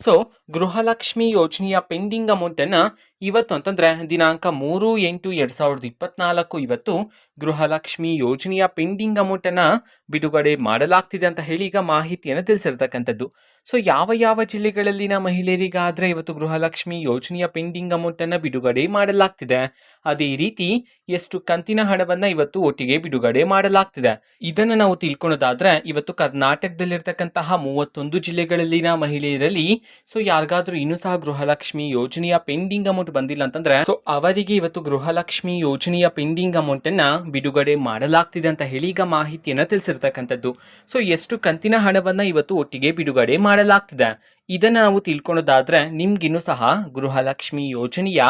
So Gruhalakshmi ಯೋಜನೆಯ pending ಅಮೌಂಟನ್ನು ಇವತ್ತು ಅಂತಂದರೆ ದಿನಾಂಕ ಮೂರು, ಎಂಟು, ಎರಡು ಸಾವಿರದ ಇಪ್ಪತ್ನಾಲ್ಕು ಇವತ್ತು ಗೃಹಲಕ್ಷ್ಮಿ ಯೋಜನೆಯ ಪೆಂಡಿಂಗ್ ಅಮೌಂಟನ್ನು ಬಿಡುಗಡೆ ಮಾಡಲಾಗ್ತಿದೆ ಅಂತ ಹೇಳಿ ಈಗ ಮಾಹಿತಿಯನ್ನು ತಿಳಿಸಿರ್ತಕ್ಕಂಥದ್ದು. ಸೊ ಯಾವ ಯಾವ ಜಿಲ್ಲೆಗಳಲ್ಲಿನ ಮಹಿಳೆಯರಿಗಾದರೆ ಇವತ್ತು ಗೃಹಲಕ್ಷ್ಮಿ ಯೋಜನೆಯ ಪೆಂಡಿಂಗ್ ಅಮೌಂಟನ್ನು ಬಿಡುಗಡೆ ಮಾಡಲಾಗ್ತಿದೆ. ಅದೇ ರೀತಿ ಎಷ್ಟು ಕಂತಿನ ಹಣವನ್ನು ಇವತ್ತು ಒಟ್ಟಿಗೆ ಬಿಡುಗಡೆ ಮಾಡಲಾಗ್ತಿದೆ. ಇದನ್ನು ನಾವು ತಿಳ್ಕೊಳೋದಾದರೆ ಇವತ್ತು ಕರ್ನಾಟಕದಲ್ಲಿರ್ತಕ್ಕಂತಹ ಮೂವತ್ತೊಂದು ಜಿಲ್ಲೆಗಳಲ್ಲಿನ ಮಹಿಳೆಯರಲ್ಲಿ ಸೊ ಯಾರಿಗಾದರೂ ಇನ್ನೂ ಸಹ ಗೃಹಲಕ್ಷ್ಮಿ ಯೋಜನೆಯ ಪೆಂಡಿಂಗ್ ಅಮೌಂಟ್ ಬಂದಿಲ್ಲ ಅಂತಂದ್ರೆ ಸೊ ಅವರಿಗೆ ಇವತ್ತು ಗೃಹಲಕ್ಷ್ಮಿ ಯೋಜನೆಯ ಪೆಂಡಿಂಗ್ ಅಮೌಂಟ್ ಅನ್ನ ಬಿಡುಗಡೆ ಮಾಡಲಾಗ್ತಿದೆ ಅಂತ ಹೇಳಿ ಈಗ ಮಾಹಿತಿಯನ್ನು ತಿಳಿಸಿರ್ತಕ್ಕಂಥದ್ದು. ಸೊ ಎಷ್ಟು ಕಂತಿನ ಹಣವನ್ನ ಇವತ್ತು ಒಟ್ಟಿಗೆ ಬಿಡುಗಡೆ ಮಾಡಲಾಗ್ತಿದೆ. ಇದನ್ನು ನಾವು ತಿಳ್ಕೊಳ್ಳೋದಾದರೆ ನಿಮ್ಗಿನ್ನೂ ಸಹ ಗೃಹಲಕ್ಷ್ಮಿ ಯೋಜನೆಯ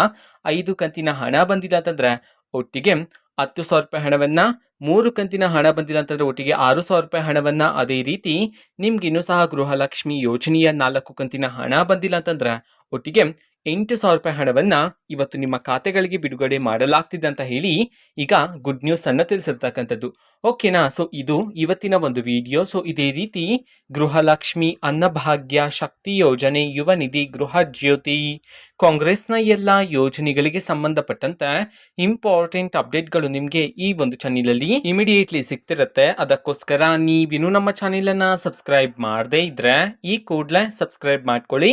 ಐದು ಕಂತಿನ ಹಣ ಬಂದಿಲ್ಲ ಅಂತಂದ್ರೆ ಒಟ್ಟಿಗೆ ಹತ್ತು ಸಾವಿರ ರೂಪಾಯಿ ಹಣವನ್ನ, ಮೂರು ಕಂತಿನ ಹಣ ಬಂದಿಲ್ಲ ಅಂತಂದ್ರೆ ಒಟ್ಟಿಗೆ ಆರು ಸಾವಿರ ರೂಪಾಯಿ ಹಣವನ್ನ ಅದೇ ರೀತಿ ನಿಮ್ಗಿನ್ನೂ ಸಹ ಗೃಹಲಕ್ಷ್ಮಿ ಯೋಜನೆಯ ನಾಲ್ಕು ಕಂತಿನ ಹಣ ಬಂದಿಲ್ಲ ಅಂತಂದ್ರೆ ಒಟ್ಟಿಗೆ ಎಂಟು ಸಾವಿರ ರೂಪಾಯಿ ಹಣವನ್ನು ಇವತ್ತು ನಿಮ್ಮ ಖಾತೆಗಳಿಗೆ ಬಿಡುಗಡೆ ಮಾಡಲಾಗ್ತಿದೆ ಅಂತ ಹೇಳಿ ಈಗ ಗುಡ್ ನ್ಯೂಸ್ ಅನ್ನು ತಿಳಿಸಿರ್ತಕ್ಕಂಥದ್ದು. ಓಕೆನಾ ಸೊ ಇದು ಇವತ್ತಿನ ಒಂದು ವಿಡಿಯೋ ಸೊ ಇದೇ ರೀತಿ ಗೃಹಲಕ್ಷ್ಮಿ ಅನ್ನಭಾಗ್ಯ ಶಕ್ತಿ ಯೋಜನೆ, ಯುವ ನಿಧಿ, ಗೃಹ ಜ್ಯೋತಿ, ಕಾಂಗ್ರೆಸ್ನ ಎಲ್ಲ ಯೋಜನೆಗಳಿಗೆ ಸಂಬಂಧಪಟ್ಟಂತೆ ಇಂಪಾರ್ಟೆಂಟ್ ಅಪ್ಡೇಟ್ಗಳು ನಿಮಗೆ ಈ ಒಂದು ಚಾನಲಲ್ಲಿ ಇಮಿಡಿಯೇಟ್ಲಿ ಸಿಗ್ತಿರುತ್ತೆ. ಅದಕ್ಕೋಸ್ಕರ ನೀವಿನ್ನೂ ನಮ್ಮ ಚಾನೆಲನ್ನು ಸಬ್ಸ್ಕ್ರೈಬ್ ಮಾಡದೇ ಇದ್ರೆ ಈ ಕೂಡಲೇ ಸಬ್ಸ್ಕ್ರೈಬ್ ಮಾಡ್ಕೊಳ್ಳಿ.